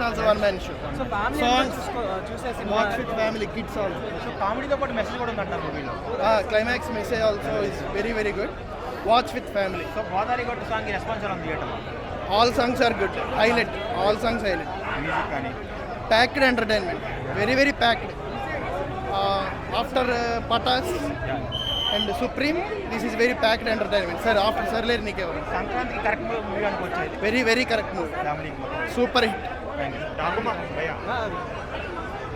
Combination also one man show so family Songs. చూసే cinema watch with family kids also so కామెడీతో పాటు message కూడా ఉందంటారు మూవీలో climax message also is very very good watch with family so Godavari గొట్టు song response ఎలా ఉంది all songs are good highlight all songs highlight music కానీ? Packed entertainment very very packed after Patas and Supreme this is very packed entertainment sir after Sarileru Neekevvaru సంక్రాంతికి correct movie very very correct movie super hit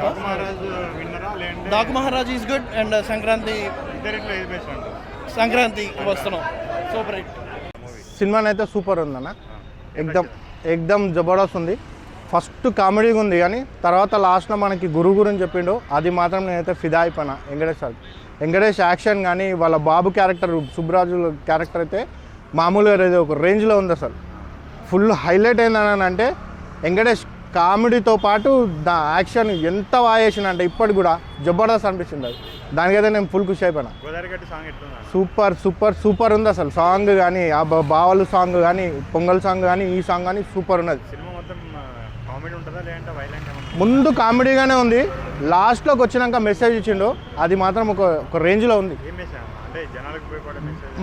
Daku Maharaj విన్నరా is good and Sankranti Sankranti Vasthunnam. Super hit సినిమాని అయితే super ఉందన్న. ఎక్దమ్ ఎక్దమ్ జబర్దస్త్ ఉంది. First కామెడీగా ఉంది కానీ తర్వాత లాస్ట్లో మనకి గురువు గురించి చెప్పిండు. అది మాత్రం నేనైతే ఫిదా అయిపోయినా. వెంకటేష్ సార్. వెంకటేష్ యాక్షన్ కానీ వాళ్ళ బాబు క్యారెక్టర్ సుబ్బరాజు క్యారెక్టర్ అయితే మామూలుగా ఏదో ఒక రేంజ్లో ఉంది అసలు. ఫుల్ హైలైట్ ఏందని అంటే వెంకటేష్ కామెడీతో పాటు దా యాక్షన్ ఎంత చేసిన అంటే ఇప్పటికి కూడా జబర్దస్త్ అనిపిస్తుంది అది. దానికైతే నేను ఫుల్ ఖుషి అయిపోయినా. సూపర్ సూపర్ సూపర్ ఉంది అసలు. సాంగ్ కానీ ఆ బావలు సాంగ్ కానీ పొంగల్ సాంగ్ కానీ ఈ సాంగ్ కానీ సూపర్ ఉన్నది. ముందు కామెడీగానే ఉంది. లాస్ట్లోకి వచ్చినాక మెసేజ్ ఇచ్చిండు. అది మాత్రం ఒక ఒక రేంజ్లో ఉంది.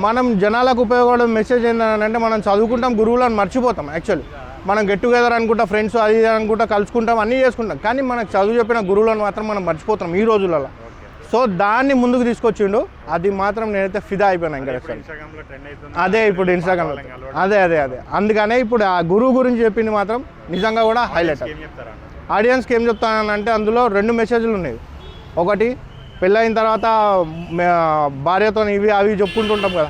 మనం జనాలకు ఉపయోగపడే మెసేజ్ ఏంటంటే మనం చదువుకుంటాం గురువులను మర్చిపోతాం యాక్చువల్లీ మనం గెట్ టుగెదర్ అనుకుంటా ఫ్రెండ్స్ అది ఇది అనుకుంటా కలుసుకుంటాం అన్నీ చేసుకుంటాం. కానీ మనకు చదువు చెప్పిన గురువులను మాత్రం మనం మర్చిపోతాం ఈ రోజులలో. సో దాన్ని ముందుకు తీసుకొచ్చిండు. అది మాత్రం నేనైతే ఫిదా అయిపోయాను అవుతుంది అదే ఇప్పుడు ఇన్స్టాగ్రామ్లో అదే అదే అదే అందుకనే ఇప్పుడు ఆ గురువు గురించి చెప్పింది మాత్రం నిజంగా కూడా హైలైట్ ఆడియన్స్కి ఏం చెప్తానంటే అందులో రెండు మెసేజ్లు ఉన్నాయి. ఒకటి పెళ్ళైన తర్వాత భార్యతో ఇవి అవి చెప్పుకుంటుంటాం కదా.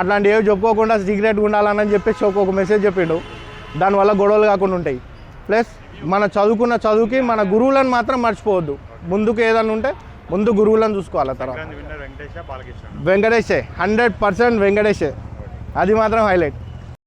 అట్లాంటివి ఏవి చెప్పుకోకుండా సీక్రెట్గా ఉండాలని చెప్పేసి ఒక్కొక్క మెసేజ్ చెప్పిండు. దానివల్ల గొడవలు కాకుండా ఉంటాయి. ప్లస్ మన చదువుకున్న చదువుకి మన గురువులను మాత్రం మర్చిపోవద్దు. ముందుకు ఏదైనా ఉంటే ముందు గురువులను చూసుకోవాలి తర్వాత. వెంకటేషే హండ్రెడ్ పర్సెంట్ వెంకటేషే అది మాత్రం హైలైట్